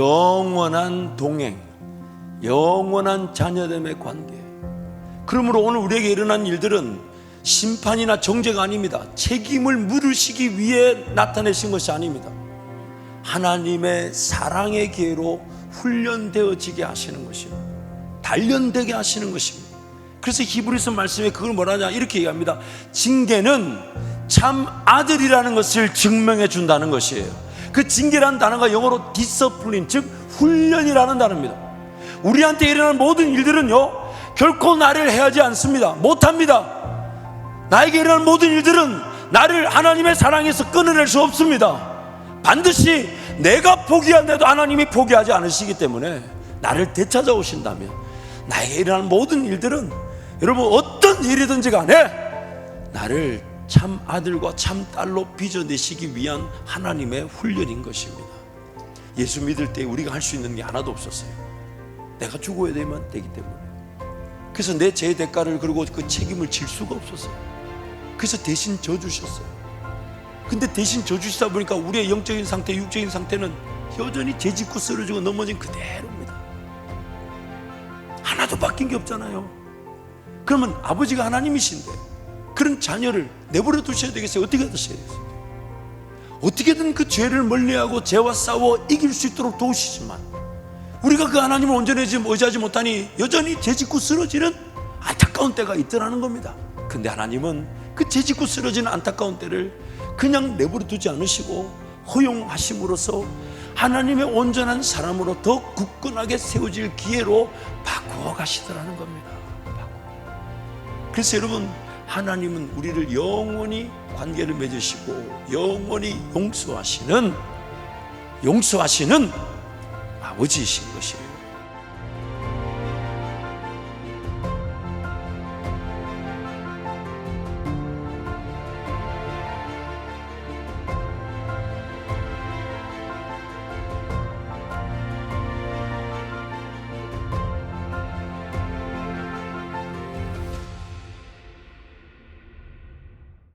영원한 동행, 영원한 자녀됨의 관계. 그러므로 오늘 우리에게 일어난 일들은 심판이나 정죄가 아닙니다. 책임을 물으시기 위해 나타내신 것이 아닙니다. 하나님의 사랑의 기회로 훈련되어지게 하시는 것입니다. 단련되게 하시는 것입니다. 그래서 히브리서 말씀에 그걸 뭐라냐 이렇게 얘기합니다. 징계는 참 아들이라는 것을 증명해 준다는 것이에요. 그 징계라는 단어가 영어로 디서플린 즉 훈련이라는 단어입니다. 우리한테 일어나는 모든 일들은요 결코 나를 해하지 않습니다. 못합니다. 나에게 일어나는 모든 일들은 나를 하나님의 사랑에서 끊어낼 수 없습니다. 반드시 내가 포기한데도 하나님이 포기하지 않으시기 때문에 나를 되찾아오신다면 나에게 일어나는 모든 일들은 여러분 어떤 일이든지 간에 나를 참 아들과 참 딸로 빚어내시기 위한 하나님의 훈련인 것입니다. 예수 믿을 때 우리가 할 수 있는 게 하나도 없었어요. 내가 죽어야 되면 되기 때문에. 그래서 내 죄의 대가를 그리고 그 책임을 질 수가 없었어요. 그래서 대신 져주셨어요. 근데 대신 져주시다 보니까 우리의 영적인 상태, 육적인 상태는 여전히 죄 짓고 쓰러지고 넘어진 그대로입니다. 하나도 바뀐 게 없잖아요. 그러면 아버지가 하나님이신데 그런 자녀를 내버려 두셔야 되겠어요? 어떻게 하셔야 되겠어요? 어떻게든 그 죄를 멀리하고 죄와 싸워 이길 수 있도록 도우시지만 우리가 그 하나님을 온전히 의지하지 못하니 여전히 죄짓고 쓰러지는 안타까운 때가 있더라는 겁니다. 근데 하나님은 그 죄짓고 쓰러지는 안타까운 때를 그냥 내버려 두지 않으시고 허용하심으로써 하나님의 온전한 사람으로 더 굳건하게 세워질 기회로 바꾸어 가시더라는 겁니다. 그래서 여러분 하나님은 우리를 영원히 관계를 맺으시고 영원히 용서하시는 용서하시는 아버지이신 것이에요.